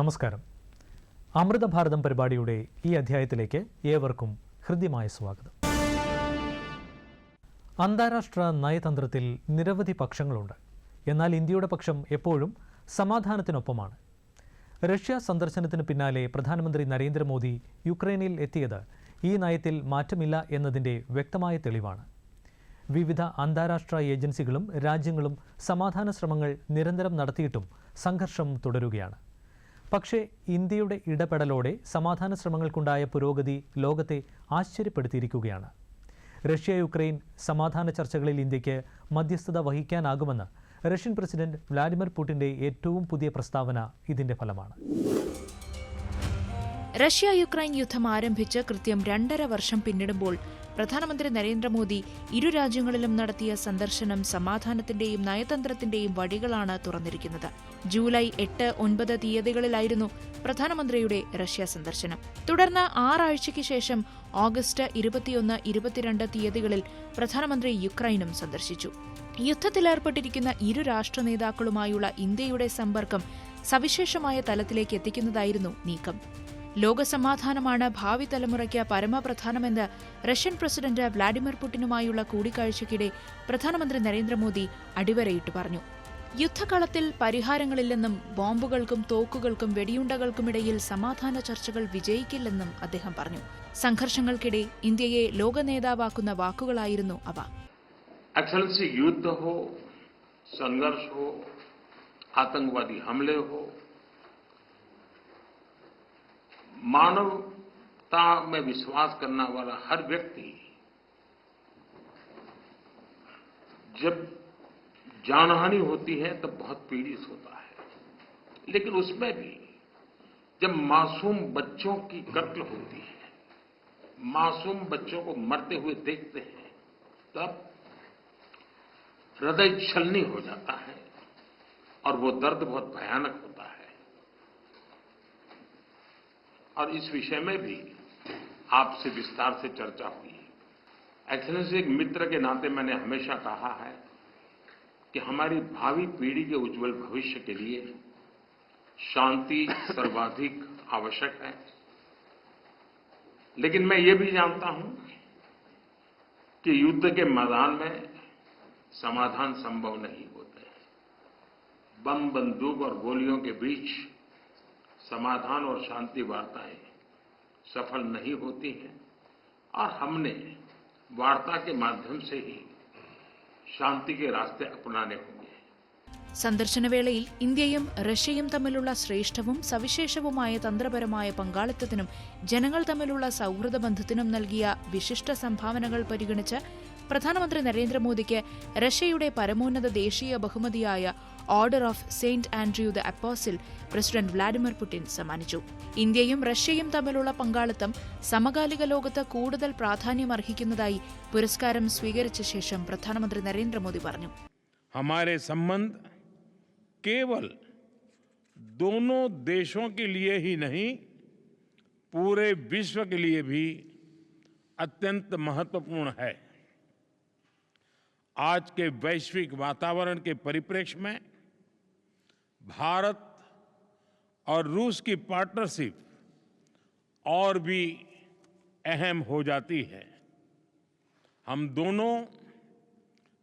നമസ്കാരം. അമൃത ഭാരതം പരിപാടിയുടെ ഈ അധ്യായത്തിലേക്ക് ഏവർക്കും ഹൃദ്യമായ സ്വാഗതം. അന്താരാഷ്ട്ര നയതന്ത്രത്തിൽ നിരവധി പക്ഷങ്ങളുണ്ട്. എന്നാൽ ഇന്ത്യയുടെ പക്ഷം എപ്പോഴും സമാധാനത്തിനൊപ്പമാണ്. റഷ്യ സന്ദർശനത്തിന് പിന്നാലെ പ്രധാനമന്ത്രി നരേന്ദ്രമോദി യുക്രൈനിൽ എത്തിയത് ഈ നയത്തിൽ മാറ്റമില്ല എന്നതിന്റെ വ്യക്തമായ തെളിവാണ്. വിവിധ അന്താരാഷ്ട്ര ഏജൻസികളും രാജ്യങ്ങളും സമാധാന ശ്രമങ്ങൾ നിരന്തരം നടത്തിയിട്ടും സംഘർഷം തുടരുകയാണ്. പക്ഷേ ഇന്ത്യയുടെ ഇടപെടലോടെ സമാധാന ശ്രമങ്ങൾക്കുണ്ടായ പുരോഗതി ലോകത്തെ ആശ്ചര്യപ്പെടുത്തിയിരിക്കുകയാണ്. റഷ്യ യുക്രൈൻ സമാധാന ചർച്ചകളിൽ ഇന്ത്യയ്ക്ക് മധ്യസ്ഥത വഹിക്കാനാകുമെന്ന് റഷ്യൻ പ്രസിഡന്റ് വ്ലാഡിമിർ പുടിന്റെ ഏറ്റവും പുതിയ പ്രസ്താവന ഇതിന്റെ ഫലമാണ്. റഷ്യ യുക്രൈൻ യുദ്ധം ആരംഭിച്ച് കൃത്യം രണ്ടര വർഷം പിന്നിടുമ്പോൾ പ്രധാനമന്ത്രി നരേന്ദ്രമോദി ഇരു രാജ്യങ്ങളിലും നടത്തിയ സന്ദർശനം സമാധാനത്തിന്റെയും നയതന്ത്രത്തിന്റെയും വഴികളാണ് തുറന്നിരിക്കുന്നത്. ജൂലൈ എട്ട് ഒൻപത് തീയതികളിലായിരുന്നു പ്രധാനമന്ത്രിയുടെ റഷ്യ സന്ദർശനം. തുടർന്ന് ആറാഴ്ചയ്ക്ക് ശേഷം ഓഗസ്റ്റ് ഇരുപത്തിയൊന്ന് ഇരുപത്തിരണ്ട് തീയതികളിൽ പ്രധാനമന്ത്രി യുക്രൈനും സന്ദർശിച്ചു. യുദ്ധത്തിലേർപ്പെട്ടിരിക്കുന്ന ഇരു രാഷ്ട്ര നേതാക്കളുമായുള്ള ഇന്ത്യയുടെ സമ്പർക്കം സവിശേഷമായ തലത്തിലേക്ക് എത്തിക്കുന്നതായിരുന്നു നീക്കം. ലോകസമാധാനമാണ് ഭാവി തലമുറയ്ക്ക് പരമപ്രധാനമെന്ന് റഷ്യൻ പ്രസിഡന്റ് വ്ളാഡിമിർ പുടിനുമായുള്ള കൂടിക്കാഴ്ചയ്ക്കിടെ പ്രധാനമന്ത്രി നരേന്ദ്രമോദി അടിവരയിട്ട് പറഞ്ഞു. യുദ്ധകളത്തിൽ പരിഹാരങ്ങളില്ലെന്നും ബോംബുകൾക്കും തോക്കുകൾക്കും വെടിയുണ്ടകൾക്കുമിടയിൽ സമാധാന ചർച്ചകൾ വിജയിക്കില്ലെന്നും അദ്ദേഹം പറഞ്ഞു. സംഘർഷങ്ങൾക്കിടെ ഇന്ത്യയെ ലോക നേതാവാക്കുന്ന വാക്കുകളായിരുന്നു അവ. യുദ്ധ ഹോ സംഘർഷ ഹോ ആതങ്കവാദി ഹോ मानवता में विश्वास करने वाला हर व्यक्ति जब जानहानि होती है, तब बहुत पीड़ित होता है। लेकिन उसमें भी जब मासूम बच्चों की कत्ल होती है, मासूम बच्चों को मरते हुए देखते हैं, तब हृदय छलनी हो जाता है और वो दर्द बहुत भयानक होता है। और इस विषय में भी आपसे विस्तार से चर्चा हुई है। एक्सलेंसी एक मित्र के नाते मैंने हमेशा कहा है कि हमारी भावी पीढ़ी के उज्जवल भविष्य के लिए शांति सर्वाधिक आवश्यक है। लेकिन मैं ये भी जानता हूँ कि युद्ध के मैदान में समाधान संभव नहीं होते बम, बंदूक और गोलियों के बीच समाधान और शांति वार्ताएं सफल नहीं होती हैं और हमने वार्ता के माध्यम से ही शांति के रास्ते अपनाने होंगे സന്ദർശനവേളയിൽ ഇന്ത്യയും റഷ്യയും തമ്മിലുള്ള ശ്രേഷ്ഠവും സവിശേഷവുമായ തന്ത്രപരമായ പങ്കാളിത്തത്തിനും ജനങ്ങൾ തമ്മിലുള്ള സൗഹൃദ ബന്ധത്തിനും നൽകിയ വിശിഷ്ട സംഭാവനകൾ പരിഗണിച്ച് പ്രധാനമന്ത്രി നരേന്ദ്രമോദിക്ക് റഷ്യയുടെ പരമോന്നത ദേശീയ ബഹുമതിയായ order of Saint Andrew the apostle president Vladimir Putin സമ്മാനിച്ചു ഇന്ത്യയും റഷ്യയും തമ്മിലുള്ള പങ്കാളിത്തം സമകാലിക ലോകത്ത് കൂടുതൽ പ്രാധാന്യമർഹിക്കുന്നതായി പുരസ്കാരം സ്വീകരിച്ച ശേഷം പ്രധാനമന്ത്രി നരേന്ദ്രമോദി പറഞ്ഞു हमारे संबंध केवल दोनों देशों के लिए ही नहीं पूरे विश्व के लिए भी अत्यंत महत्वपूर्ण है आज के वैश्विक वातावरण के परिप्रेक्ष्य में भारत और रूस की पार्टनरशिप और भी अहम हो जाती है। हम दोनों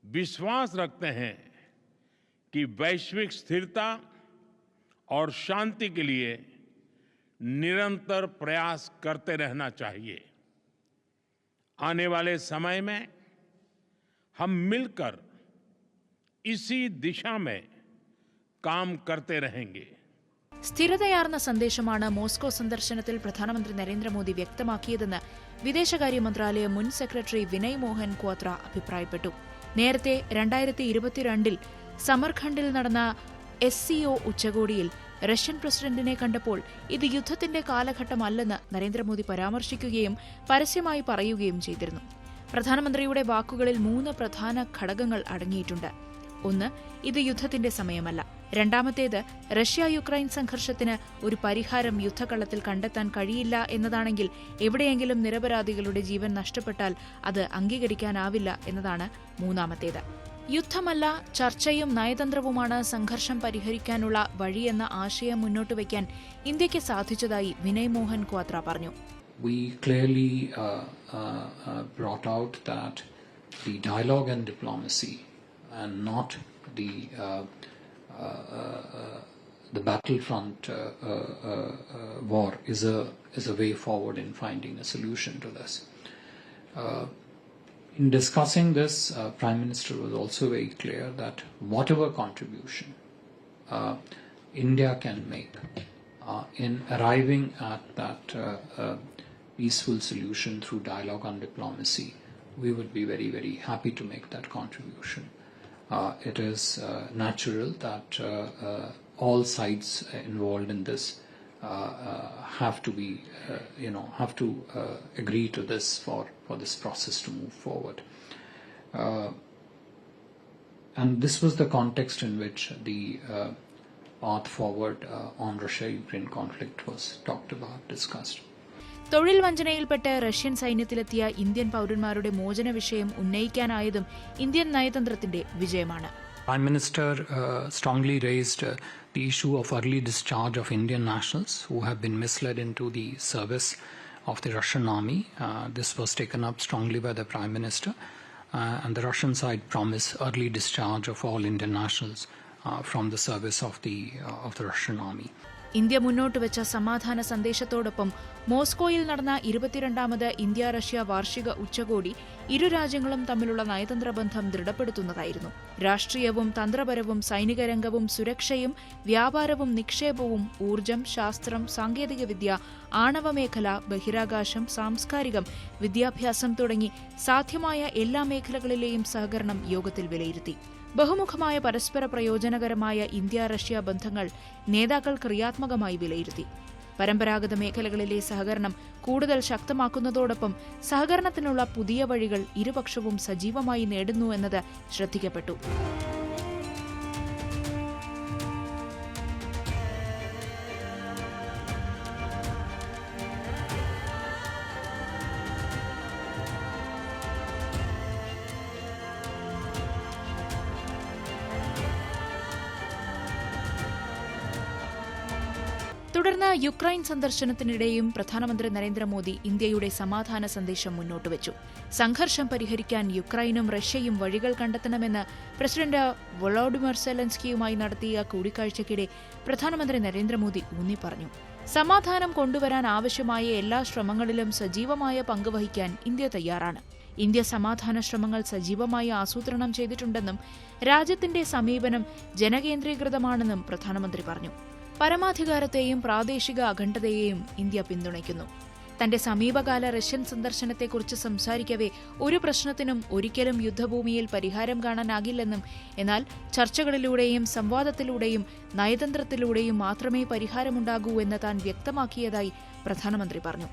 विश्वास रखते हैं कि वैश्विक स्थिरता और शांति के लिए निरंतर प्रयास करते रहना चाहिए। आने वाले समय में हम मिलकर इसी दिशा में काम करते रहेंगे സ്ഥിരതയാർന്ന സന്ദേശമാണ് മോസ്കോ സന്ദർശനത്തിൽ പ്രധാനമന്ത്രി നരേന്ദ്രമോദി വ്യക്തമാക്കിയതെന്ന് വിദേശകാര്യ മന്ത്രാലയം മുൻ സെക്രട്ടറി വിനയ് മോഹൻ ക്വാത്ര അഭിപ്രായപ്പെട്ടു നേരത്തെ രണ്ടായിരത്തി ഇരുപത്തിരണ്ടിൽ സമർഖണ്ഡിൽ നടന്ന എസ് സിഒ ഉച്ചകോടിയിൽ റഷ്യൻ പ്രസിഡന്റിനെ കണ്ടപ്പോൾ ഇത് യുദ്ധത്തിന്റെ കാലഘട്ടമല്ലെന്ന് നരേന്ദ്രമോദി പരാമർശിക്കുകയും പരസ്യമായി പറയുകയും ചെയ്തിരുന്നു പ്രധാനമന്ത്രിയുടെ വാക്കുകളിൽ മൂന്ന് പ്രധാന ഘടകങ്ങൾ അടങ്ങിയിട്ടുണ്ട് ഒന്ന് ഇത് യുദ്ധത്തിന്റെ സമയമല്ല രണ്ടാമത്തേത് റഷ്യ യുക്രൈൻ സംഘർഷത്തിന് ഒരു പരിഹാരം യുദ്ധകളത്തിൽ കണ്ടെത്താൻ കഴിയില്ല എന്നതാണെങ്കിൽ എവിടെയെങ്കിലും നിരപരാധികളുടെ ജീവൻ നഷ്ടപ്പെട്ടാൽ അത് അംഗീകരിക്കാനാവില്ല എന്നതാണ് മൂന്നാമത്തേത്. യുദ്ധമല്ല ചർച്ചയും നയതന്ത്രവുമാണ് സംഘർഷം പരിഹരിക്കാനുള്ള വഴിയെന്ന ആശയം മുന്നോട്ട് വയ്ക്കാൻ ഇന്ത്യയ്ക്ക് സാധിച്ചതായി വിനയ് മോഹൻ ക്വാത്ര പറഞ്ഞു. We clearly uh, uh, uh, brought out that the dialogue and diplomacy and not the uh, the battlefront uh, uh, uh, war is a is a way forward in finding a solution to this. In discussing this, Prime Minister was also very clear that whatever contribution India can make uh, in arriving at that uh, uh, peaceful solution through dialogue and diplomacy, we would be very, very happy to make that contribution. Uh, it is uh, natural that uh, uh all sides involved in this uh, uh, have to be, you know, have to agree to this for, for this process to move forward. And this was the context in which the path forward on Russia-Ukraine conflict was talked about, discussed. തൊഴിൽ വഞ്ചനയിൽപ്പെട്ട് Russian സൈന്യത്തിലെത്തിയ Indian പൗരന്മാരുടെ മോചന വിഷയം ഉന്നയിക്കാനായതും Indian നയതന്ത്രത്തിന്റെ വിജയമാണ് Prime Minister uh, strongly raised uh, the issue of early discharge of Indian nationals who have been misled into the service of the Russian army. Uh, this was taken up strongly by the Prime Minister, uh, and the Russian side promised early discharge of all Indian nationals uh, from the service of the uh, of the Russian army. India മുന്നോട്ട് വെച്ച സമാധാന സന്ദേശത്തോടൊപ്പം മോസ്കോയിൽ നടന്ന ഇരുപത്തിരണ്ടാമത് India Russia വാർഷിക ഉച്ചകോടി ഇരു രാജ്യങ്ങളും തമ്മിലുള്ള നയതന്ത്ര ബന്ധം ദൃഢപ്പെടുത്തുന്നതായിരുന്നു. രാഷ്ട്രീയവും തന്ത്രപരവും സൈനിക രംഗവും സുരക്ഷയും വ്യാപാരവും നിക്ഷേപവും ഊർജം ശാസ്ത്രം സാങ്കേതികവിദ്യ ആണവമേഖല ബഹിരാകാശം സാംസ്കാരികം വിദ്യാഭ്യാസം തുടങ്ങി സാധ്യമായ എല്ലാ മേഖലകളിലെയും സഹകരണം യോഗത്തിൽ വിലയിരുത്തി. ബഹുമുഖമായ പരസ്പര പ്രയോജനകരമായ ഇന്ത്യ റഷ്യ ബന്ധങ്ങൾ നേതാക്കൾ ക്രിയാത്മകമായി വിലയിരുത്തി. പരമ്പരാഗത മേഖലകളിലെ സഹകരണം കൂടുതൽ ശക്തമാക്കുന്നതോടൊപ്പം സഹകരണത്തിനുള്ള പുതിയ വഴികൾ ഇരുപക്ഷവും സജീവമായി നേടുന്നു എന്നത് ശ്രദ്ധിക്കപ്പെട്ടു. തുടർന്ന് യുക്രൈൻ സന്ദർശനത്തിനിടെയും പ്രധാനമന്ത്രി നരേന്ദ്രമോദി ഇന്ത്യയുടെ സമാധാന സന്ദേശം മുന്നോട്ട് വെച്ചു സംഘർഷം പരിഹരിക്കാൻ യുക്രൈനും റഷ്യയും വഴികൾ കണ്ടെത്തണമെന്ന് പ്രസിഡന്റ് വൊളോഡിമർ സെലൻസ്കിയുമായി നടത്തിയ കൂടിക്കാഴ്ചയ്ക്കിടെ പ്രധാനമന്ത്രി നരേന്ദ്രമോദി ഊന്നി പറഞ്ഞു സമാധാനം കൊണ്ടുവരാൻ ആവശ്യമായ എല്ലാ ശ്രമങ്ങളിലും സജീവമായ പങ്കുവഹിക്കാൻ ഇന്ത്യ തയ്യാറാണ്. ഇന്ത്യ സമാധാന ശ്രമങ്ങൾ സജീവമായി ആസൂത്രണം ചെയ്തിട്ടുണ്ടെന്നും രാജ്യത്തിന്റെ സമീപനം ജനകേന്ദ്രീകൃതമാണെന്നും പ്രധാനമന്ത്രി പറഞ്ഞു. പരമാധികാരത്തെയും പ്രാദേശിക അഖണ്ഡതയെയും ഇന്ത്യ പിന്തുണയ്ക്കുന്നു തന്റെ സമീപകാല റഷ്യൻ സന്ദർശനത്തെക്കുറിച്ച് സംസാരിക്കവേ ഒരു പ്രശ്നത്തിനും ഒരിക്കലും യുദ്ധഭൂമിയിൽ പരിഹാരം കാണാനാകില്ലെന്നും എന്നാൽ ചർച്ചകളിലൂടെയും സംവാദത്തിലൂടെയും നയതന്ത്രത്തിലൂടെയും മാത്രമേ പരിഹാരമുണ്ടാകൂ എന്ന് താൻ വ്യക്തമാക്കിയതായി പ്രധാനമന്ത്രി പറഞ്ഞു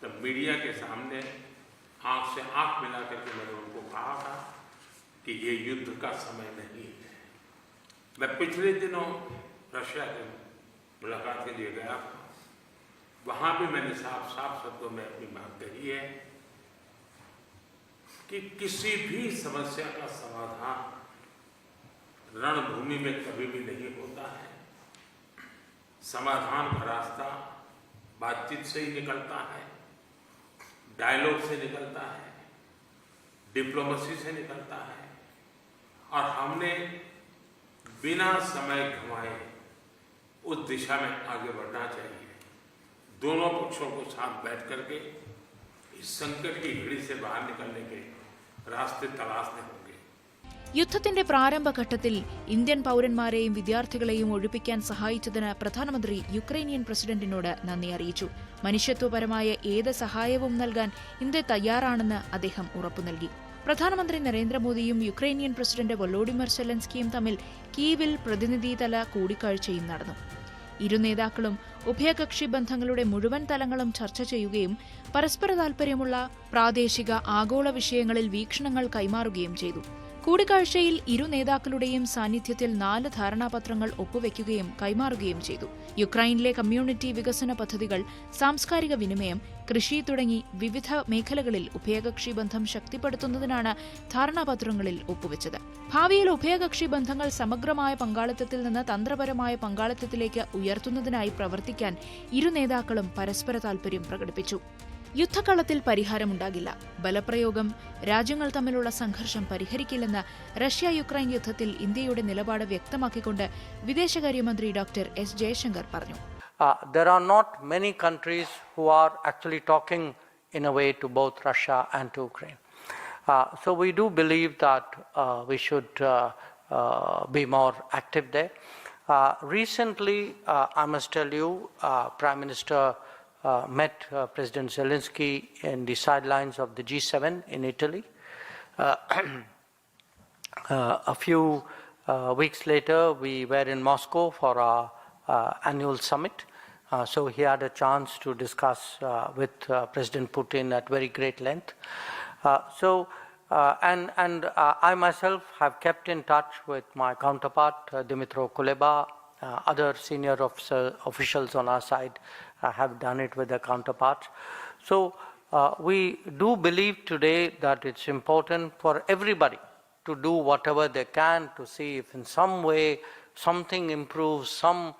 तो मीडिया के सामने आंख से आंख मिला करके मैंने उनको कहा था कि ये युद्ध का समय नहीं है मैं पिछले दिनों रशिया के मुलाकात के लिए गया। वहाँ भी मैंने साफ़ साफ़ शब्दों में अपनी बात कही है कि किसी भी समस्या का समाधान रणभूमि में कभी भी नहीं होता है। समाधान का रास्ता बातचीत से ही निकलता है डायलॉग से निकलता है डिप्लोमेसी से निकलता है। और हमने बिना समय गंवाए उस दिशा में आगे बढ़ना चाहिए दोनों पक्षों को साथ बैठ करके इस संकट की घड़ी से बाहर निकलने के रास्ते तलाशने होंगे യുദ്ധത്തിന്റെ പ്രാരംഭഘട്ടത്തിൽ ഇന്ത്യൻ പൗരന്മാരെയും വിദ്യാർത്ഥികളെയും ഒഴിപ്പിക്കാൻ സഹായിച്ചതിന് പ്രധാനമന്ത്രി യുക്രൈനിയൻ പ്രസിഡന്റിനോട് നന്ദി അറിയിച്ചു മനുഷ്യത്വപരമായ ഏത് സഹായവും നൽകാൻ ഇന്ത്യ തയ്യാറാണെന്ന് അദ്ദേഹം ഉറപ്പു നൽകി പ്രധാനമന്ത്രി നരേന്ദ്രമോദിയും യുക്രൈനിയൻ പ്രസിഡന്റ് വൊലോഡിമർ സെലൻസ്കിയും തമ്മിൽ കീവിൽ പ്രതിനിധിതല കൂടിക്കാഴ്ചയും നടന്നു. ഇരു നേതാക്കളും ഉഭയകക്ഷി ബന്ധങ്ങളുടെ മുഴുവൻ തലങ്ങളും ചർച്ച ചെയ്യുകയും പരസ്പര താൽപര്യമുള്ള പ്രാദേശിക ആഗോള വിഷയങ്ങളിൽ വീക്ഷണങ്ങൾ കൈമാറുകയും ചെയ്തു. കൂടിക്കാഴ്ചയിൽ ഇരു നേതാക്കളുടെയും സാന്നിധ്യത്തിൽ നാല് ധാരണാപത്രങ്ങൾ ഒപ്പുവെക്കുകയും കൈമാറുകയും ചെയ്തു. യുക്രൈനിലെ കമ്മ്യൂണിറ്റി വികസന പദ്ധതികൾ സാംസ്കാരിക വിനിമയം കൃഷി തുടങ്ങി വിവിധ മേഖലകളിൽ ഉഭയകക്ഷി ബന്ധം ശക്തിപ്പെടുത്തുന്നതിനാണ് ധാരണാപത്രങ്ങളിൽ ഒപ്പുവെച്ചത്. ഭാവിയിൽ ഉഭയകക്ഷി ബന്ധങ്ങൾ സമഗ്രമായ പങ്കാളിത്തത്തിൽ നിന്ന് തന്ത്രപരമായ പങ്കാളിത്തത്തിലേക്ക് ഉയർത്തുന്നതിനായി പ്രവർത്തിക്കാൻ ഇരു നേതാക്കളും പരസ്പര താൽപര്യം പ്രകടിപ്പിച്ചു. യുദ്ധക്കളത്തിൽ പരിഹാരമുണ്ടാകില്ല. ബലപ്രയോഗം രാജ്യങ്ങൾ തമ്മിലുള്ള സംഘർഷം പരിഹരിക്കില്ലെന്ന് റഷ്യ യുക്രൈൻ യുദ്ധത്തിൽ ഇന്ത്യയുടെ നിലപാട് വ്യക്തമാക്കിക്കൊണ്ട് വിദേശകാര്യമന്ത്രി ഡോക്ടർ എസ് ജയശങ്കർ പറഞ്ഞു. Uh, there are not many countries who are actually talking in a way to both Russia and to Ukraine. Uh, so we do believe that uh, we should uh, uh, be more active there. Uh, recently, I must tell you, Prime Minister met President Zelensky in the sidelines of the G7 in Italy. A few weeks later, we were in Moscow for our uh, annual summit. Uh, so he had a chance to discuss uh, with uh, President Putin at very great length. Uh, so, uh, and, and uh, I myself have kept in touch with my counterpart, Dimitro Kuleba. Other senior officer, officials on our side have done it with their counterparts. So, we do believe today that it's important for everybody to do whatever they can to see if in some way something improves, some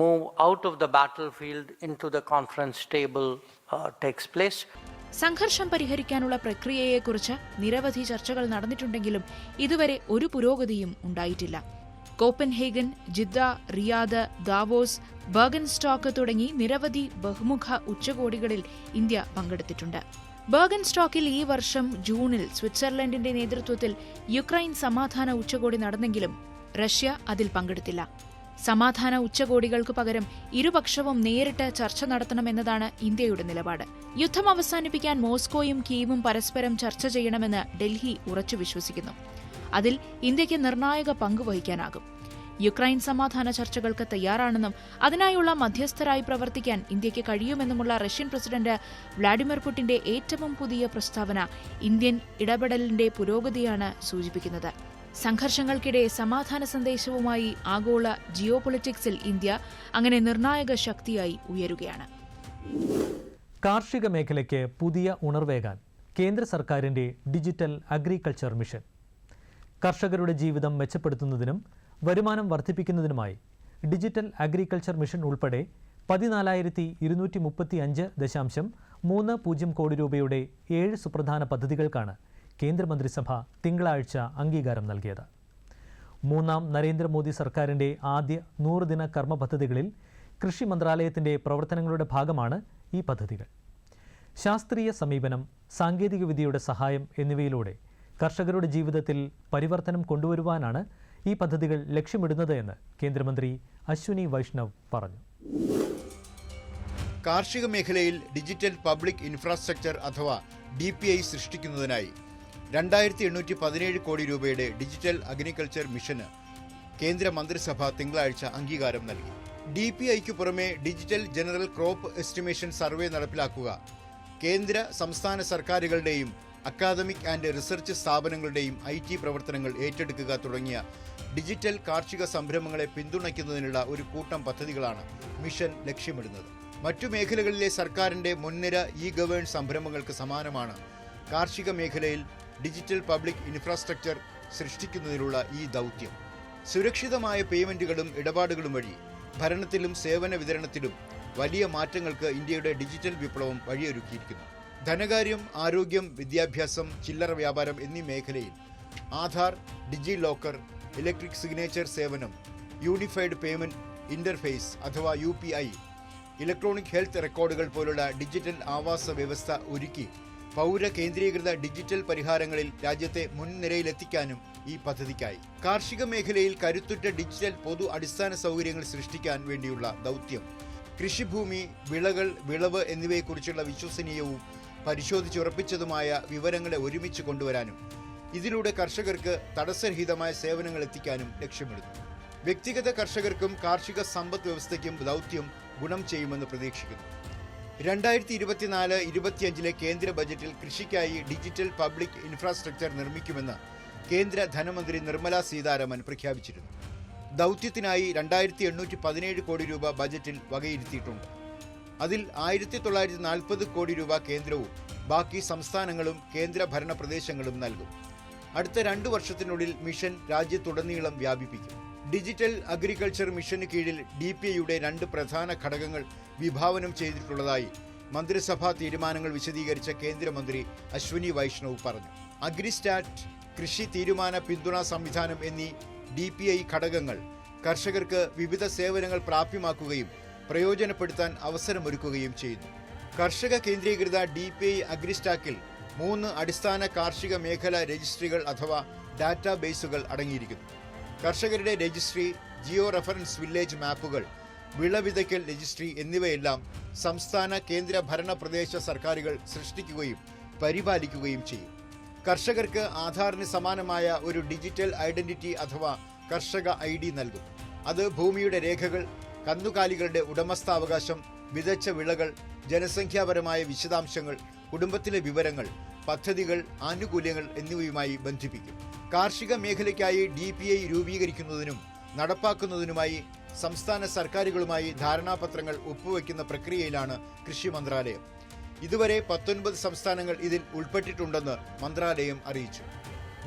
move out of the battlefield into the conference table uh, takes place. സംഘർഷം പരിഹരിക്കാനുള്ള പ്രക്രിയയെക്കുറിച്ച് നിരവധി ചർച്ചകൾ നടന്നിട്ടുണ്ടെങ്കിലും ഇതുവരെ ഒരു പുരോഗതിയും ഉണ്ടായിട്ടില്ല. Copenhagen Jeddah Riyadh Davos Burgenstock തുടങ്ങി നിരവധി ബഹുമുഖ ഉച്ചകോടികളിൽ ഇന്ത്യ പങ്കെടുത്തിട്ടുണ്ട്. ബർഗൻ സ്റ്റോക്കിൽ ഈ വർഷം ജൂണിൽ സ്വിറ്റ്സർലൻഡിന്റെ നേതൃത്വത്തിൽ യുക്രൈൻ സമാധാന ഉച്ചകോടി നടന്നെങ്കിലും റഷ്യ അതിൽ പങ്കെടുത്തില്ല. സമാധാന ഉച്ചകോടികൾക്ക് പകരം ഇരുപക്ഷവും നേരിട്ട് ചർച്ച നടത്തണമെന്നതാണ് ഇന്ത്യയുടെ നിലപാട്. യുദ്ധം അവസാനിപ്പിക്കാൻ മോസ്കോയും കീവും പരസ്പരം ചർച്ച ചെയ്യണമെന്ന് ഡൽഹി ഉറച്ചു വിശ്വസിക്കുന്നു. അതിൽ ഇന്ത്യയ്ക്ക് നിർണായക പങ്ക് വഹിക്കാനാകും. യുക്രൈൻ സമാധാന ചർച്ചകൾക്ക് തയ്യാറാണെന്നും അതിനായുള്ള മധ്യസ്ഥരായി പ്രവർത്തിക്കാൻ ഇന്ത്യയ്ക്ക് കഴിയുമെന്നുമുള്ള റഷ്യൻ പ്രസിഡന്റ് വ്ളാഡിമിർ പുടിന്റെ ഏറ്റവും പുതിയ പ്രസ്താവന ഇന്ത്യൻ ഇടപെടലിന്റെ പുരോഗതിയാണ് സൂചിപ്പിക്കുന്നത്. സംഘർഷങ്ങൾക്കിടെ സമാധാന സന്ദേശവുമായി ആഗോള ജിയോ പൊളിറ്റിക്സിൽ ഇന്ത്യ അങ്ങനെ നിർണായക ശക്തിയായി ഉയരുകയാണ്. കാർഷിക മേഖലയ്ക്ക് പുതിയ ഉണർവേകാൻ കേന്ദ്ര സർക്കാരിന്റെ ഡിജിറ്റൽ അഗ്രികൾച്ചർ മിഷൻ. കർഷകരുടെ ജീവിതം മെച്ചപ്പെടുത്തുന്നതിനും വരുമാനം വർദ്ധിപ്പിക്കുന്നതിനുമായി ഡിജിറ്റൽ അഗ്രികൾച്ചർ മിഷൻ ഉൾപ്പെടെ പതിനാലായിരത്തി ഇരുന്നൂറ്റി മുപ്പത്തി അഞ്ച് ദശാംശം മൂന്ന് പൂജ്യം കോടി രൂപയുടെ ഏഴ് സുപ്രധാന പദ്ധതികൾക്കാണ് കേന്ദ്രമന്ത്രിസഭ തിങ്കളാഴ്ച അംഗീകാരം നൽകിയത്. മൂന്നാം നരേന്ദ്രമോദി സർക്കാരിന്റെ ആദ്യ നൂറുദിന കർമ്മ പദ്ധതികളിൽ കൃഷി മന്ത്രാലയത്തിന്റെ പ്രവർത്തനങ്ങളുടെ ഭാഗമാണ് ഈ പദ്ധതികൾ. ശാസ്ത്രീയ സമീപനം സാങ്കേതികവിദ്യയുടെ സഹായം എന്നിവയിലൂടെ കർഷകരുടെ ജീവിതത്തിൽ പരിവർത്തനം കൊണ്ടുവരുവാനാണ് ഈ പദ്ധതികൾ ലക്ഷ്യമിടുന്നത് എന്ന് കേന്ദ്രമന്ത്രി അശ്വിനി വൈഷ്ണവ് പറഞ്ഞു. കാർഷിക മേഖലയിൽ ഡിജിറ്റൽ പബ്ലിക് ഇൻഫ്രാസ്ട്രക്ചർ അഥവാ ഡി സൃഷ്ടിക്കുന്നതിനായി രണ്ടായിരത്തി എണ്ണൂറ്റി പതിനേഴ് കോടി രൂപയുടെ ഡിജിറ്റൽ അഗ്രികൾച്ചർ മിഷന് കേന്ദ്ര മന്ത്രിസഭ തിങ്കളാഴ്ച അംഗീകാരം നൽകി. ഡി പി ഐക്ക് പുറമെ digital general crop estimation survey നടപ്പിലാക്കുക കേന്ദ്ര സംസ്ഥാന സർക്കാരുകളുടെയും അക്കാദമിക് ആൻഡ് റിസർച്ച് സ്ഥാപനങ്ങളുടെയും ഐ ടി പ്രവർത്തനങ്ങൾ ഏറ്റെടുക്കുക തുടങ്ങിയ ഡിജിറ്റൽ കാർഷിക സംരംഭങ്ങളെ പിന്തുണയ്ക്കുന്നതിനുള്ള ഒരു കൂട്ടം പദ്ധതികളാണ് മിഷൻ ലക്ഷ്യമിടുന്നത്. മറ്റു മേഖലകളിലെ സർക്കാരിന്റെ മുൻനിര ഇ ഗവേൺ സംരംഭങ്ങൾക്ക് സമാനമാണ് കാർഷിക മേഖലയിൽ ഡിജിറ്റൽ പബ്ലിക് ഇൻഫ്രാസ്ട്രക്ചർ സൃഷ്ടിക്കുന്നതിനുള്ള ഈ ദൗത്യം. സുരക്ഷിതമായ പേയ്മെന്റുകളും ഇടപാടുകളും വഴി ഭരണത്തിലും സേവന വിതരണത്തിലും വലിയ മാറ്റങ്ങൾക്ക് ഇന്ത്യയുടെ ഡിജിറ്റൽ വിപ്ലവം വഴിയൊരുക്കിയിരിക്കുന്നു. ധനകാര്യം ആരോഗ്യം വിദ്യാഭ്യാസം ചില്ലറ വ്യാപാരം എന്നീ മേഖലയിൽ Aadhaar DigiLocker electric signature സേവനം യൂണിഫൈഡ് പേയ്മെന്റ് ഇന്റർഫേസ് അഥവാ യു ഇലക്ട്രോണിക് ഹെൽത്ത് റെക്കോർഡുകൾ പോലുള്ള ഡിജിറ്റൽ ആവാസ വ്യവസ്ഥ ഒരുക്കി പൗര കേന്ദ്രീകൃത ഡിജിറ്റൽ പരിഹാരങ്ങളിൽ രാജ്യത്തെ മുൻനിരയിലെത്തിക്കാനും ഈ പദ്ധതിക്കായി. കാർഷിക മേഖലയിൽ കരുത്തുറ്റ ഡിജിറ്റൽ പൊതു അടിസ്ഥാന സൗകര്യങ്ങൾ സൃഷ്ടിക്കാൻ വേണ്ടിയുള്ള ദൗത്യം. കൃഷിഭൂമി വിളകൾ വിളവ് എന്നിവയെക്കുറിച്ചുള്ള വിശ്വസനീയവും പരിശോധിച്ചുറപ്പിച്ചതുമായ വിവരങ്ങളെ ഒരുമിച്ച് കൊണ്ടുവരാനും ഇതിലൂടെ കർഷകർക്ക് തടസ്സരഹിതമായ സേവനങ്ങൾ എത്തിക്കാനും ലക്ഷ്യമിടുന്നു. വ്യക്തിഗത കർഷകർക്കും കാർഷിക സമ്പദ് വ്യവസ്ഥയ്ക്കും ദൗത്യം ഗുണം ചെയ്യുമെന്ന് പ്രതീക്ഷിക്കുന്നു. രണ്ടായിരത്തി ഇരുപത്തിനാല് ഇരുപത്തിയഞ്ചിലെ കേന്ദ്ര ബജറ്റിൽ കൃഷിക്കായി ഡിജിറ്റൽ പബ്ലിക് ഇൻഫ്രാസ്ട്രക്ചർ നിർമ്മിക്കുമെന്ന് കേന്ദ്ര ധനമന്ത്രി നിർമ്മല സീതാരാമൻ പ്രഖ്യാപിച്ചിരുന്നു. ദൗത്യത്തിനായി രണ്ടായിരത്തി എണ്ണൂറ്റി പതിനേഴ് കോടി രൂപ ബജറ്റിൽ വകയിരുത്തിയിട്ടുണ്ട്. അതിൽ ആയിരത്തി തൊള്ളായിരത്തി നാൽപ്പത് കോടി രൂപ കേന്ദ്രവും ബാക്കി സംസ്ഥാനങ്ങളും കേന്ദ്ര ഭരണ പ്രദേശങ്ങളും നൽകും. അടുത്ത രണ്ടു വർഷത്തിനുള്ളിൽ മിഷൻ രാജ്യത്തുടനീളം വ്യാപിപ്പിക്കും. ഡിജിറ്റൽ അഗ്രികൾച്ചർ മിഷന് കീഴിൽ ഡി പി ഐയുടെ രണ്ട് പ്രധാന ഘടകങ്ങൾ വിഭാവനം ചെയ്തിട്ടുള്ളതായി മന്ത്രിസഭാ തീരുമാനങ്ങൾ വിശദീകരിച്ച കേന്ദ്രമന്ത്രി അശ്വിനി വൈഷ്ണവ് പറഞ്ഞു. അഗ്രിസ്റ്റാറ്റ് കൃഷി തീരുമാന പിന്തുണാ സംവിധാനം എന്നീ ഡി പി ഐ ഘടകങ്ങൾ കർഷകർക്ക് വിവിധ സേവനങ്ങൾ പ്രാപ്യമാക്കുകയും പ്രയോജനപ്പെടുത്താൻ അവസരമൊരുക്കുകയും ചെയ്യുന്നു. കർഷക കേന്ദ്രീകൃത ഡി പി ഐ അഗ്രിസ്റ്റാക്കിൽ മൂന്ന് അടിസ്ഥാന കാർഷിക മേഖല രജിസ്ട്രികൾ അഥവാ ഡാറ്റാബേസുകൾ അടങ്ങിയിരിക്കുന്നു. കർഷകരുടെ രജിസ്ട്രി ജിയോ റെഫറൻസ് വില്ലേജ് മാപ്പുകൾ വിളവിതയ്ക്കൽ രജിസ്ട്രി എന്നിവയെല്ലാം സംസ്ഥാന കേന്ദ്ര ഭരണ പ്രദേശ സർക്കാരുകൾ സൃഷ്ടിക്കുകയും പരിപാലിക്കുകയും ചെയ്യും. കർഷകർക്ക് ആധാറിന് സമാനമായ ഒരു ഡിജിറ്റൽ ഐഡന്റിറ്റി അഥവാ കർഷക ഐ ഡി നൽകും. അത് ഭൂമിയുടെ രേഖകൾ കന്നുകാലികളുടെ ഉടമസ്ഥാവകാശം വിതച്ച വിളകൾ ജനസംഖ്യാപരമായ വിശദാംശങ്ങൾ കുടുംബത്തിലെ വിവരങ്ങൾ പദ്ധതികൾ ആനുകൂല്യങ്ങൾ എന്നിവയുമായി ബന്ധിപ്പിക്കും. കാർഷിക മേഖലയ്ക്കായി ഡി പി ഐ രൂപീകരിക്കുന്നതിനും നടപ്പാക്കുന്നതിനുമായി സംസ്ഥാന സർക്കാരുകളുമായി ധാരണാപത്രങ്ങൾ ഒപ്പുവയ്ക്കുന്ന പ്രക്രിയയിലാണ് കൃഷി മന്ത്രാലയം. ഇതുവരെ പത്തൊൻപത് സംസ്ഥാനങ്ങൾ ഇതിൽ ഉൾപ്പെട്ടിട്ടുണ്ടെന്ന് മന്ത്രാലയം അറിയിച്ചു.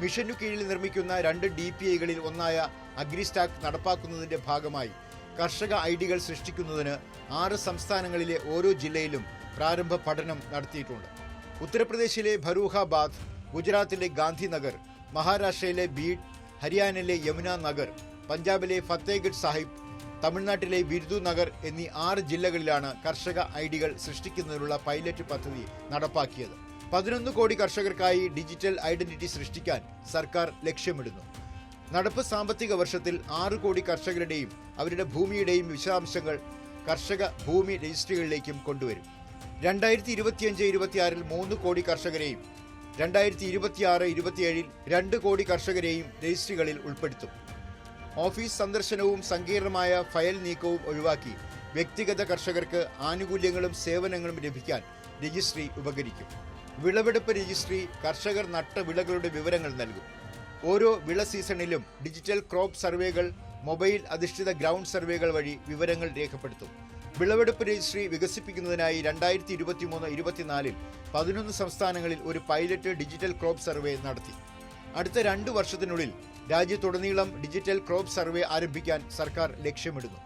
മിഷനു കീഴിൽ നിർമ്മിക്കുന്ന രണ്ട് ഡി പി ഐകളിൽ ഒന്നായ അഗ്രിസ്റ്റാക്ക് നടപ്പാക്കുന്നതിന്റെ ഭാഗമായി കർഷക ഐ ഡികൾ സൃഷ്ടിക്കുന്നതിന് ആറ് സംസ്ഥാനങ്ങളിലെ ഓരോ ജില്ലയിലും പ്രാരംഭ പഠനം നടത്തിയിട്ടുണ്ട്. ഉത്തർപ്രദേശിലെ ഭരൂഹാബാദ് ഗുജറാത്തിലെ ഗാന്ധിനഗർ മഹാരാഷ്ട്രയിലെ ബീഡ് ഹരിയാനയിലെ യമുന നഗർ പഞ്ചാബിലെ ഫത്തേഗഡ് സാഹിബ് തമിഴ്നാട്ടിലെ ബിരുദു നഗർ എന്നീ ആറ് ജില്ലകളിലാണ് കർഷക ഐ ഡികൾ സൃഷ്ടിക്കുന്നതിനുള്ള പൈലറ്റ് പദ്ധതി നടപ്പാക്കിയത്. പതിനൊന്ന് കോടി കർഷകർക്കായി ഡിജിറ്റൽ ഐഡന്റിറ്റി സൃഷ്ടിക്കാൻ സർക്കാർ ലക്ഷ്യമിടുന്നു. നടപ്പ് സാമ്പത്തിക വർഷത്തിൽ ആറ് കോടി കർഷകരുടെയും അവരുടെ ഭൂമിയുടെയും വിശദാംശങ്ങൾ കർഷക ഭൂമി രജിസ്ട്രികളിലേക്കും കൊണ്ടുവരും. രണ്ടായിരത്തി ഇരുപത്തിയഞ്ച് ഇരുപത്തിയാറിൽ മൂന്ന് കോടി കർഷകരെയും രണ്ടായിരത്തി ഇരുപത്തിയാറ് ഇരുപത്തിയേഴിൽ രണ്ട് കോടി കർഷകരെയും രജിസ്ട്രികളിൽ ഉൾപ്പെടുത്തും. ഓഫീസ് സന്ദർശനവും സങ്കീർണമായ ഫയൽ നീക്കവും ഒഴിവാക്കി വ്യക്തിഗത കർഷകർക്ക് ആനുകൂല്യങ്ങളും സേവനങ്ങളും ലഭിക്കാൻ രജിസ്ട്രി ഉപകരിക്കും. വിളവെടുപ്പ് രജിസ്ട്രി കർഷകർ നട്ട വിളകളുടെ വിവരങ്ങൾ നൽകും. ഓരോ വിള സീസണിലും ഡിജിറ്റൽ ക്രോപ്പ് സർവേകൾ മൊബൈൽ അധിഷ്ഠിത ഗ്രൗണ്ട് സർവേകൾ വഴി വിവരങ്ങൾ രേഖപ്പെടുത്തും. വിളവെടുപ്പ് രജിസ്ട്രി വികസിപ്പിക്കുന്നതിനായി രണ്ടായിരത്തി ഇരുപത്തിമൂന്ന് ഇരുപത്തിനാലിൽ പതിനൊന്ന് സംസ്ഥാനങ്ങളിൽ ഒരു പൈലറ്റ് ഡിജിറ്റൽ ക്രോപ്പ് സർവേ നടത്തി. അടുത്ത രണ്ടു വർഷത്തിനുള്ളിൽ രാജ്യത്തുടനീളം ഡിജിറ്റൽ ക്രോപ്പ് സർവേ ആരംഭിക്കാൻ സർക്കാർ ലക്ഷ്യമിടുന്നു.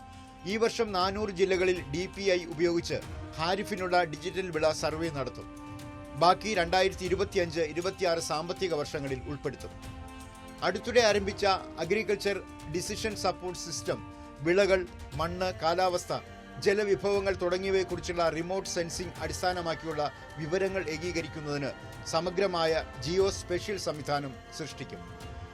ഈ വർഷം നാനൂറ് ജില്ലകളിൽ ഡി പി ഐ ഉപയോഗിച്ച് ഹാരിഫിനുള്ള ഡിജിറ്റൽ വിള സർവേ നടത്തും. ബാക്കി രണ്ടായിരത്തി ഇരുപത്തിയഞ്ച് ഇരുപത്തിയാറ് സാമ്പത്തിക വർഷങ്ങളിൽ ഉൾപ്പെടുത്തും. അടുത്തിടെ ആരംഭിച്ച അഗ്രികൾച്ചർ ഡിസിഷൻ സപ്പോർട്ട് സിസ്റ്റം വിളകൾ മണ്ണ് കാലാവസ്ഥ ജലവിഭവങ്ങൾ തുടങ്ങിയവയെക്കുറിച്ചുള്ള റിമോട്ട് സെൻസിംഗ് അടിസ്ഥാനമാക്കിയുള്ള വിവരങ്ങൾ ഏകീകരിക്കുന്നതിന് സമഗ്രമായ ജിയോ സ്പെഷ്യൽ സംവിധാനം സൃഷ്ടിക്കും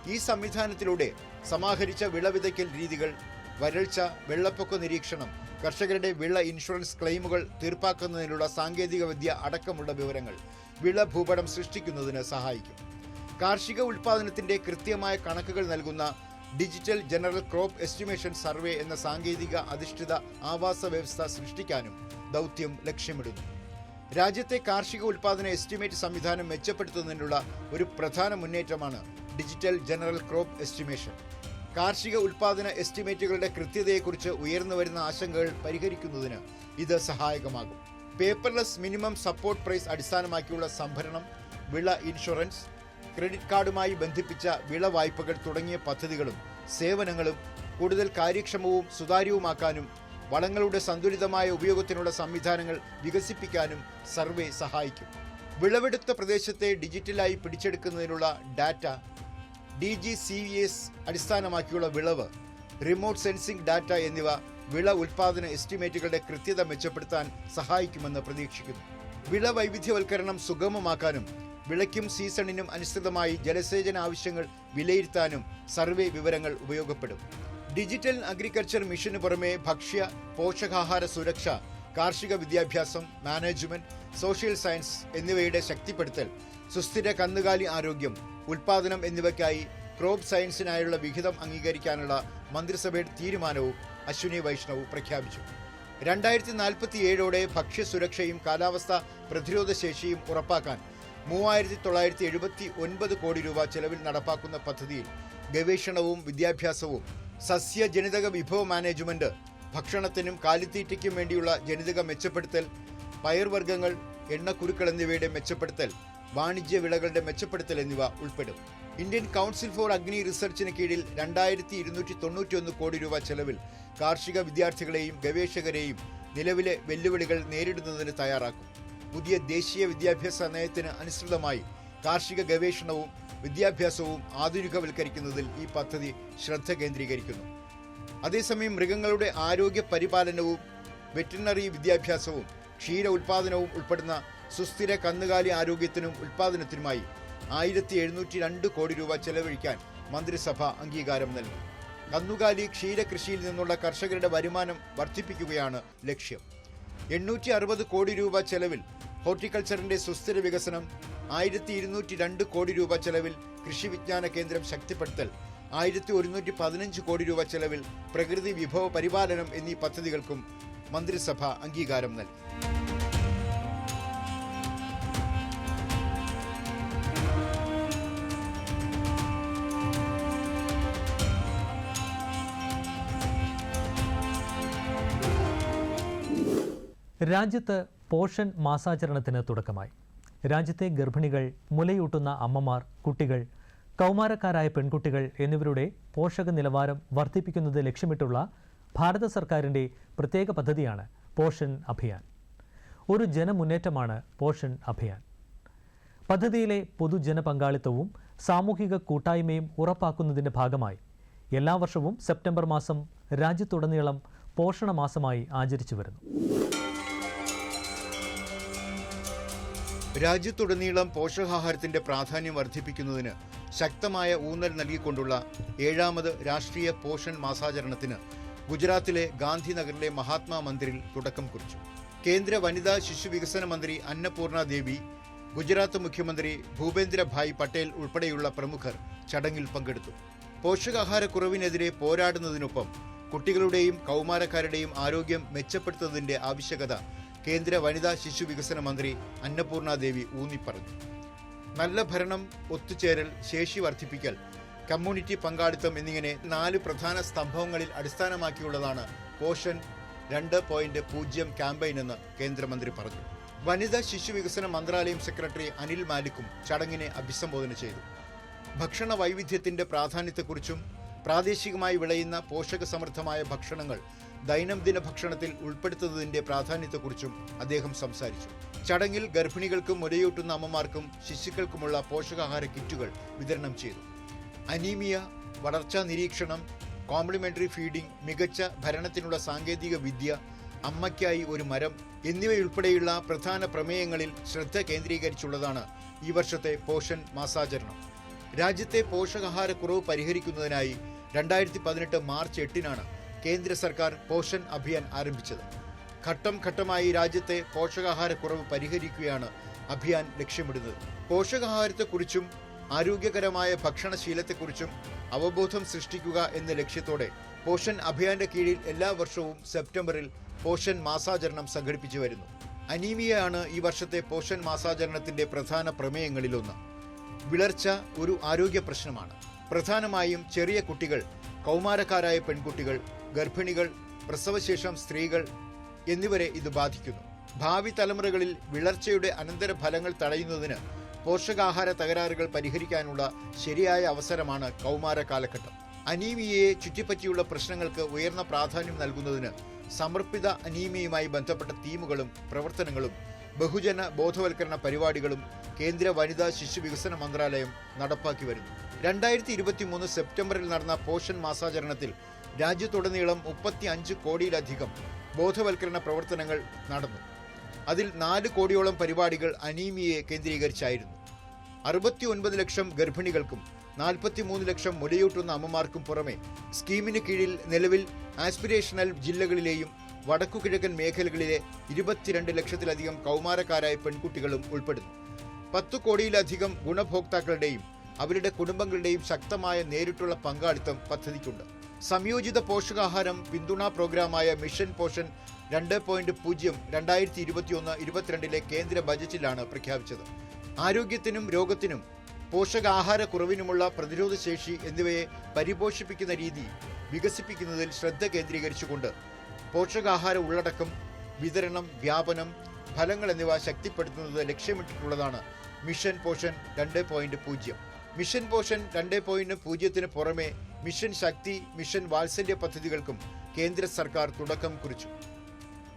ഈ സംവിധാനത്തിലൂടെ സമാഹരിച്ച വിളവിതയ്ക്കൽ രീതികൾ വരൾച്ച വെള്ളപ്പൊക്ക നിരീക്ഷണം കർഷകരുടെ വിള ഇൻഷുറൻസ് ക്ലെയിമുകൾ തീർപ്പാക്കുന്നതിനുള്ള സാങ്കേതിക വിദ്യ അടക്കമുള്ള വിവരങ്ങൾ വിള ഭൂപടം സൃഷ്ടിക്കുന്നതിന് സഹായിക്കും. കാർഷിക ഉൽപാദനത്തിന്റെ കൃത്യമായ കണക്കുകൾ നൽകുന്ന digital general crop estimation survey എന്ന സാങ്കേതിക അധിഷ്ഠിത ആവാസ വ്യവസ്ഥ സൃഷ്ടിക്കാനും ദൗത്യം ലക്ഷ്യമിടുന്നു. രാജ്യത്തെ കാർഷിക ഉൽപാദന എസ്റ്റിമേറ്റ് സംവിധാനം മെച്ചപ്പെടുത്തുന്നതിനുള്ള ഒരു പ്രധാന മുന്നേറ്റമാണ് ഡിജിറ്റൽ ജനറൽ ക്രോപ്പ് എസ്റ്റിമേഷൻ. കാർഷിക ഉൽപാദന എസ്റ്റിമേറ്റുകളുടെ കൃത്യതയെക്കുറിച്ച് ഉയർന്നു വരുന്ന ആശങ്കകൾ പരിഹരിക്കുന്നതിന് ഇത് സഹായകമാകും. പേപ്പർലെസ് മിനിമം സപ്പോർട്ട് പ്രൈസ് അടിസ്ഥാനമാക്കിയുള്ള സംഭരണം വിള ഇൻഷുറൻസ് ക്രെഡിറ്റ് കാർഡുമായി ബന്ധിപ്പിച്ച വിള വായ്പകൾ തുടങ്ങിയ പദ്ധതികളും സേവനങ്ങളും കൂടുതൽ കാര്യക്ഷമവും സുതാര്യവുമാക്കാനും വളങ്ങളുടെ സന്തുലിതമായ ഉപയോഗത്തിനുള്ള സംവിധാനങ്ങൾ വികസിപ്പിക്കാനും സർവേ സഹായിക്കും. വിളവെടുത്ത പ്രദേശത്തെ ഡിജിറ്റലായി പിടിച്ചെടുക്കുന്നതിനുള്ള data D G C S അടിസ്ഥാനമാക്കിയുള്ള വിളവ് റിമോട്ട് സെൻസിംഗ് ഡാറ്റ എന്നിവ വിള ഉൽപാദന എസ്റ്റിമേറ്റുകളുടെ കൃത്യത മെച്ചപ്പെടുത്താൻ സഹായിക്കുമെന്ന് പ്രതീക്ഷിക്കുന്നു. വിള വൈവിധ്യവൽക്കരണം സുഗമമാക്കാനും വിളയ്ക്കും സീസണിനും അനുസൃതമായി ജലസേചന ആവശ്യങ്ങൾ വിലയിരുത്താനും സർവേ വിവരങ്ങൾ ഉപയോഗപ്പെടും. ഡിജിറ്റൽ അഗ്രികൾച്ചർ മിഷന് പുറമെ ഭക്ഷ്യ പോഷകാഹാര സുരക്ഷ കാർഷിക വിദ്യാഭ്യാസം മാനേജ്മെന്റ് സോഷ്യൽ സയൻസ് എന്നിവയുടെ ശക്തിപ്പെടുത്തൽ സുസ്ഥിര കന്നുകാലി ആരോഗ്യം ഉൽപാദനം എന്നിവയ്ക്കായി ക്രോപ്പ് സയൻസിനായുള്ള വിഹിതം അംഗീകരിക്കാനുള്ള മന്ത്രിസഭയുടെ തീരുമാനവും അശ്വിനി വൈഷ്ണവ് പ്രഖ്യാപിച്ചു. രണ്ടായിരത്തി നാൽപ്പത്തി ഏഴോടെ ഭക്ഷ്യസുരക്ഷയും കാലാവസ്ഥ പ്രതിരോധശേഷിയും ഉറപ്പാക്കാൻ മൂവായിരത്തി തൊള്ളായിരത്തി എഴുപത്തി ഒൻപത് കോടി രൂപ ചെലവിൽ നടപ്പാക്കുന്ന പദ്ധതിയിൽ ഗവേഷണവും വിദ്യാഭ്യാസവും സസ്യജനിതക വിഭവ മാനേജ്മെന്റ് ഭക്ഷണത്തിനും കാലിത്തീറ്റയ്ക്കും വേണ്ടിയുള്ള ജനിതക മെച്ചപ്പെടുത്തൽ പയർവർഗങ്ങൾ എണ്ണക്കുരുക്കൾ എന്നിവയുടെ മെച്ചപ്പെടുത്തൽ വാണിജ്യ വിളകളുടെ മെച്ചപ്പെടുത്തൽ എന്നിവ ഉൾപ്പെടും. ഇന്ത്യൻ കൗൺസിൽ ഫോർ അഗ്നി റിസർച്ചിന് കീഴിൽ രണ്ടായിരത്തി ഇരുന്നൂറ്റി തൊണ്ണൂറ്റിയൊന്ന് കോടി രൂപ ചെലവിൽ കാർഷിക വിദ്യാർത്ഥികളെയും ഗവേഷകരെയും നിലവിലെ വെല്ലുവിളികൾ നേരിടുന്നതിന് തയ്യാറാക്കും. പുതിയ ദേശീയ വിദ്യാഭ്യാസ നയത്തിന് അനുസൃതമായി കാർഷിക ഗവേഷണവും വിദ്യാഭ്യാസവും ആധുനികവൽക്കരിക്കുന്നതിൽ ഈ പദ്ധതി ശ്രദ്ധ കേന്ദ്രീകരിക്കുന്നു. അതേസമയം മൃഗങ്ങളുടെ ആരോഗ്യ പരിപാലനവും വെറ്റിനറി വിദ്യാഭ്യാസവും ക്ഷീര ഉൽപാദനവും ഉൾപ്പെടുന്ന സുസ്ഥിര കന്നുകാലി ആരോഗ്യത്തിനും ഉൽപാദനത്തിനുമായി ആയിരത്തി എഴുന്നൂറ്റി രണ്ട് കോടി രൂപ ചെലവഴിക്കാൻ മന്ത്രിസഭ അംഗീകാരം നൽകി. കന്നുകാലി ക്ഷീരകൃഷിയിൽ നിന്നുള്ള കർഷകരുടെ വരുമാനം വർദ്ധിപ്പിക്കുകയാണ് ലക്ഷ്യം. എണ്ണൂറ്റി അറുപത് കോടി രൂപ ചെലവിൽ ഹോർട്ടിക്കൾച്ചറിന്റെ സുസ്ഥിര വികസനം ആയിരത്തി ഇരുന്നൂറ്റി രണ്ട് കോടി രൂപ ചെലവിൽ കൃഷി വിജ്ഞാന കേന്ദ്രം ശക്തിപ്പെടുത്തൽ ആയിരത്തി ഒരുന്നൂറ്റി പതിനഞ്ച് കോടി രൂപ ചെലവിൽ പ്രകൃതി വിഭവ പരിപാലനം എന്നീ പദ്ധതികൾക്കും മന്ത്രിസഭ അംഗീകാരം നൽകി. രാജ്യത്ത് പോഷൻ മാസാചരണത്തിന് തുടക്കമായി. രാജ്യത്തെ ഗർഭിണികൾ മുലയൂട്ടുന്ന അമ്മമാർ കുട്ടികൾ കൗമാരക്കാരായ പെൺകുട്ടികൾ എന്നിവരുടെ പോഷക നിലവാരം വർദ്ധിപ്പിക്കുന്നത് ലക്ഷ്യമിട്ടുള്ള ഭാരത സർക്കാരിന്റെ പ്രത്യേക പദ്ധതിയാണ് പോഷൻ അഭിയാൻ. ഒരു ജനമുന്നേറ്റമാണ് പോഷൻ അഭിയാൻ. പദ്ധതിയിലെ പൊതുജന പങ്കാളിത്തവും സാമൂഹിക കൂട്ടായ്മയും ഉറപ്പാക്കുന്നതിന്റെ ഭാഗമായി എല്ലാ വർഷവും സെപ്റ്റംബർ മാസം രാജ്യത്തുടനീളം പോഷണ മാസമായി ആചരിച്ചു വരുന്നു. രാജ്യത്തുടനീളം പോഷകാഹാരത്തിന്റെ പ്രാധാന്യം വർദ്ധിപ്പിക്കുന്നതിന് ശക്തമായ ഊന്നൽ നൽകിക്കൊണ്ടുള്ള ഏഴാമത് രാഷ്ട്രീയ പോഷൺ മാസാചരണത്തിന് ഗുജറാത്തിലെ ഗാന്ധിനഗറിലെ മഹാത്മാ മന്ദിറിൽ തുടക്കം കുറിച്ചു. കേന്ദ്ര വനിതാ ശിശു വികസന മന്ത്രി അന്നപൂർണ ദേവി ഗുജറാത്ത് മുഖ്യമന്ത്രി ഭൂപേന്ദ്ര ഭായ് പട്ടേൽ ഉൾപ്പെടെയുള്ള പ്രമുഖർ ചടങ്ങിൽ പങ്കെടുത്തു. പോഷകാഹാരക്കുറവിനെതിരെ പോരാടുന്നതിനൊപ്പം കുട്ടികളുടെയും കൗമാരക്കാരുടെയും ആരോഗ്യം മെച്ചപ്പെടുത്തുന്നതിന്റെ ആവശ്യകത കേന്ദ്ര വനിതാ ശിശു വികസന മന്ത്രി അന്നപൂർണ ദേവി ഊന്നിപ്പറഞ്ഞു നല്ല ഭരണം ഒത്തുചേരൽ ശേഷി വർദ്ധിപ്പിക്കൽ കമ്മ്യൂണിറ്റി പങ്കാളിത്തം എന്നിങ്ങനെ നാല് പ്രധാന സ്തംഭങ്ങളിൽ അടിസ്ഥാനമാക്കിയുള്ളതാണ് പോഷൻ രണ്ട് പോയിന്റ് പൂജ്യം ക്യാമ്പയിൻ എന്ന് കേന്ദ്രമന്ത്രി പറഞ്ഞു. വനിതാ ശിശു വികസന മന്ത്രാലയം സെക്രട്ടറി അനിൽ മാലിക്കും ചടങ്ങിനെ അഭിസംബോധന ചെയ്തു. ഭക്ഷണ വൈവിധ്യത്തിന്റെ പ്രാധാന്യത്തെക്കുറിച്ചും പ്രാദേശികമായി വിളയുന്ന പോഷകസമൃദ്ധമായ ഭക്ഷണങ്ങൾ ദൈനംദിന ഭക്ഷണത്തിൽ ഉൾപ്പെടുത്തുന്നതിന്റെ പ്രാധാന്യത്തെക്കുറിച്ചും അദ്ദേഹം സംസാരിച്ചു. ചടങ്ങിൽ ഗർഭിണികൾക്കും മുലയൂട്ടുന്ന അമ്മമാർക്കും ശിശുക്കൾക്കുമുള്ള പോഷകാഹാര കിറ്റുകൾ വിതരണം ചെയ്തു. അനീമിയ വളർച്ചാ നിരീക്ഷണം കോംപ്ലിമെന്ററി ഫീഡിംഗ് മികച്ച ഭരണത്തിനുള്ള സാങ്കേതിക വിദ്യ അമ്മയ്ക്കായി ഒരു മരം എന്നിവയുൾപ്പെടെയുള്ള പ്രധാന പ്രമേയങ്ങളിൽ ശ്രദ്ധ കേന്ദ്രീകരിച്ചുള്ളതാണ് ഈ വർഷത്തെ പോഷൻ മാസാചരണം. രാജ്യത്തെ പോഷകാഹാരക്കുറവ് പരിഹരിക്കുന്നതിനായി രണ്ടായിരത്തി പതിനെട്ട് മാർച്ച് എട്ടിനാണ് കേന്ദ്ര സർക്കാർ പോഷൻ അഭിയാൻ ആരംഭിച്ചത്. ഘട്ടം ഘട്ടമായി രാജ്യത്തെ പോഷകാഹാരക്കുറവ് പരിഹരിക്കുകയാണ് അഭിയാൻ ലക്ഷ്യമിടുന്നത്. പോഷകാഹാരത്തെക്കുറിച്ചും ആരോഗ്യകരമായ ഭക്ഷണശീലത്തെക്കുറിച്ചും അവബോധം സൃഷ്ടിക്കുക എന്ന ലക്ഷ്യത്തോടെ പോഷൻ അഭിയാന്റെ കീഴിൽ എല്ലാ വർഷവും സെപ്റ്റംബറിൽ പോഷൻ മാസാചരണം സംഘടിപ്പിച്ചു വരുന്നു. അനീമിയയാണ് ഈ വർഷത്തെ പോഷൻ മാസാചരണത്തിന്റെ പ്രധാന പ്രമേയങ്ങളിലൊന്ന്. വിളർച്ച ഒരു ആരോഗ്യ പ്രശ്നമാണ്. പ്രധാനമായും ചെറിയ കുട്ടികൾ കൗമാരക്കാരായ പെൺകുട്ടികൾ ഗർഭിണികൾ പ്രസവശേഷം സ്ത്രീകൾ എന്നിവരെ ഇത് ബാധിക്കുന്നു. ഭാവി തലമുറകളിൽ വിളർച്ചയുടെ അനന്തരഫലങ്ങൾ തടയുന്നതിന് പോഷകാഹാര തകരാറുകൾ പരിഹരിക്കാനുള്ള ശരിയായ അവസരമാണ് കൗമാര കാലഘട്ടം. അനീമിയയെ ചുറ്റിപ്പറ്റിയുള്ള പ്രശ്നങ്ങൾക്ക് ഉയർന്ന പ്രാധാന്യം നൽകുന്നതിന് സമർപ്പിത അനീമിയുമായി ബന്ധപ്പെട്ട തീമുകളും പ്രവർത്തനങ്ങളും ബഹുജന ബോധവൽക്കരണ പരിപാടികളും കേന്ദ്ര വനിതാ ശിശു വികസന മന്ത്രാലയം നടപ്പാക്കി വരുന്നു. രണ്ടായിരത്തി ഇരുപത്തി മൂന്ന് സെപ്റ്റംബറിൽ നടന്ന പോഷൻ മാസാചരണത്തിൽ രാജ്യത്തുടനീളം മുപ്പത്തി അഞ്ച് കോടിയിലധികം ബോധവൽക്കരണ പ്രവർത്തനങ്ങൾ നടന്നു. അതിൽ നാല് കോടിയോളം പരിപാടികൾ അനീമിയയെ കേന്ദ്രീകരിച്ചായിരുന്നു. അറുപത്തി ഒൻപത് ലക്ഷം ഗർഭിണികൾക്കും നാൽപ്പത്തിമൂന്ന് ലക്ഷം മുലയൂട്ടുന്ന അമ്മമാർക്കും പുറമെ സ്കീമിന് കീഴിൽ നിലവിൽ ആസ്പിരേഷണൽ ജില്ലകളിലെയും വടക്കുകിഴക്കൻ മേഖലകളിലെ ഇരുപത്തിരണ്ട് ലക്ഷത്തിലധികം കൗമാരക്കാരായ പെൺകുട്ടികളും ഉൾപ്പെടുന്നു. പത്ത് കോടിയിലധികം ഗുണഭോക്താക്കളുടെയും അവരുടെ കുടുംബങ്ങളുടെയും ശക്തമായ നേരിട്ടുള്ള പങ്കാളിത്തം പദ്ധതിക്കുണ്ട്. സംയോജിത പോഷകാഹാരം പിന്തുണാ പ്രോഗ്രാമായ മിഷൻ പോഷൻ രണ്ട് പോയിന്റ് പൂജ്യം രണ്ടായിരത്തി ഇരുപത്തിയൊന്ന് ഇരുപത്തിരണ്ടിലെ കേന്ദ്ര ബജറ്റിലാണ് പ്രഖ്യാപിച്ചത്. ആരോഗ്യത്തിനും രോഗത്തിനും പോഷകാഹാരക്കുറവിനുമുള്ള പ്രതിരോധശേഷി എന്നിവയെ പരിപോഷിപ്പിക്കുന്ന രീതി വികസിപ്പിക്കുന്നതിൽ ശ്രദ്ധ കേന്ദ്രീകരിച്ചുകൊണ്ട് പോഷകാഹാര ഉള്ളടക്കം വിതരണം വ്യാപനം ഫലങ്ങൾ എന്നിവ ശക്തിപ്പെടുത്തുന്നത് ലക്ഷ്യമിട്ടിട്ടുള്ളതാണ് മിഷൻ പോഷൻ രണ്ട് പോയിന്റ് പൂജ്യം. മിഷൻ പോഷൻ രണ്ട് പോയിന്റ് പൂജ്യത്തിന് പുറമെ മിഷൻ ശക്തി മിഷൻ വാത്സല്യ പദ്ധതികൾക്കും കേന്ദ്ര സർക്കാർ തുടക്കം കുറിച്ചു.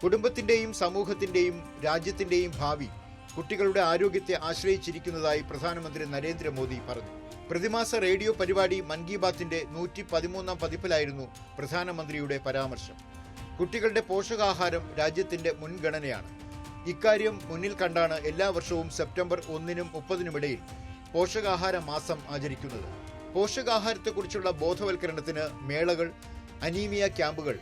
കുടുംബത്തിന്റെയും സമൂഹത്തിന്റെയും രാജ്യത്തിന്റെയും ഭാവി കുട്ടികളുടെ ആരോഗ്യത്തെ ആശ്രയിച്ചിരിക്കുന്നതായി പ്രധാനമന്ത്രി നരേന്ദ്രമോദി പറഞ്ഞു. പ്രതിമാസ റേഡിയോ പരിപാടി മൻ കി ബാത്തിന്റെ നൂറ്റി പതിമൂന്നാം പതിപ്പിലായിരുന്നു പ്രധാനമന്ത്രിയുടെ പരാമർശം. കുട്ടികളുടെ പോഷകാഹാരം രാജ്യത്തിന്റെ മുൻഗണനയാണ്. ഇക്കാര്യം മുന്നിൽ കണ്ടാണ് എല്ലാ വർഷവും സെപ്റ്റംബർ ഒന്നിനും മുപ്പതിനുമിടയിൽ പോഷകാഹാര മാസം ആചരിക്കുന്നത്. പോഷകാഹാരത്തെക്കുറിച്ചുള്ള ബോധവൽക്കരണത്തിന് മേളകൾ അനീമിയ ക്യാമ്പുകൾ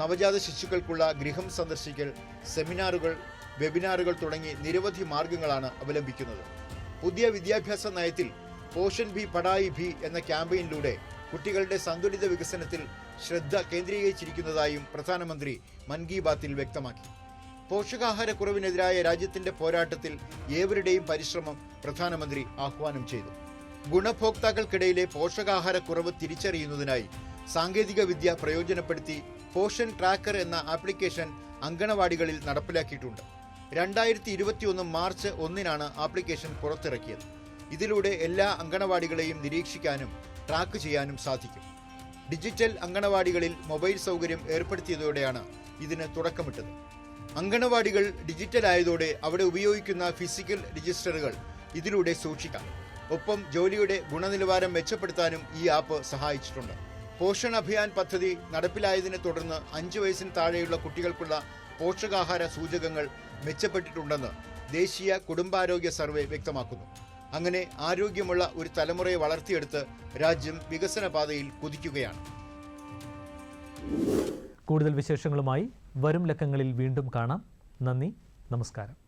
നവജാത ശിശുക്കൾക്കുള്ള ഗൃഹം സന്ദർശിക്കൽ സെമിനാറുകൾ വെബിനാറുകൾ തുടങ്ങി നിരവധി മാർഗങ്ങളാണ് അവലംബിക്കുന്നത്. പുതിയ വിദ്യാഭ്യാസ നയത്തിൽ പോഷൻ ഭി പടായി ഭി എന്ന ക്യാമ്പയിനിലൂടെ കുട്ടികളുടെ സന്തുലിത വികസനത്തിൽ ശ്രദ്ധ കേന്ദ്രീകരിച്ചിരിക്കുന്നതായും പ്രധാനമന്ത്രി മൻ കി ബാത്തിൽ വ്യക്തമാക്കി. പോഷകാഹാരക്കുറവിനെതിരായ രാജ്യത്തിന്റെ പോരാട്ടത്തിൽ ഏവരുടെയും പരിശ്രമം പ്രധാനമന്ത്രി ആഹ്വാനം ചെയ്തു. ഗുണഭോക്താക്കൾക്കിടയിലെ പോഷകാഹാരക്കുറവ് തിരിച്ചറിയുന്നതിനായി സാങ്കേതിക വിദ്യ പ്രയോജനപ്പെടുത്തി പോഷൻ ട്രാക്കർ എന്ന ആപ്ലിക്കേഷൻ അങ്കണവാടികളിൽ നടപ്പിലാക്കിയിട്ടുണ്ട്. രണ്ടായിരത്തി ഇരുപത്തിയൊന്ന് മാർച്ച് ഒന്നിനാണ് ആപ്ലിക്കേഷൻ പുറത്തിറക്കിയത്. ഇതിലൂടെ എല്ലാ അങ്കണവാടികളെയും നിരീക്ഷിക്കാനും ട്രാക്ക് ചെയ്യാനും സാധിക്കും. ഡിജിറ്റൽ അങ്കണവാടികളിൽ മൊബൈൽ സൗകര്യം ഏർപ്പെടുത്തിയതോടെയാണ് ഇതിന് തുടക്കമിട്ടത്. അങ്കണവാടികൾ ഡിജിറ്റലായതോടെ അവിടെ ഉപയോഗിക്കുന്ന ഫിസിക്കൽ രജിസ്റ്ററുകൾ ഇതിലൂടെ സൂക്ഷിക്കാം. ഒപ്പം ജോലിയുടെ ഗുണനിലവാരം മെച്ചപ്പെടുത്താനും ഈ ആപ്പ് സഹായിച്ചിട്ടുണ്ട്. പോഷൺ അഭിയാൻ പദ്ധതി നടപ്പിലായതിനെ തുടർന്ന് അഞ്ച് വയസ്സിന് താഴെയുള്ള കുട്ടികൾക്കുള്ള പോഷകാഹാര സൂചകങ്ങൾ മെച്ചപ്പെട്ടിട്ടുണ്ടെന്ന് ദേശീയ കുടുംബാരോഗ്യ സർവേ വ്യക്തമാക്കുന്നു. അങ്ങനെ ആരോഗ്യമുള്ള ഒരു തലമുറയെ വളർത്തിയെടുത്ത് രാജ്യം വികസന പാതയിൽ കുതിക്കുകയാണ്. കൂടുതൽ വിശേഷങ്ങളുമായി വരും ലക്കങ്ങളിൽ വീണ്ടും കാണാം. നന്ദി നമസ്കാരം.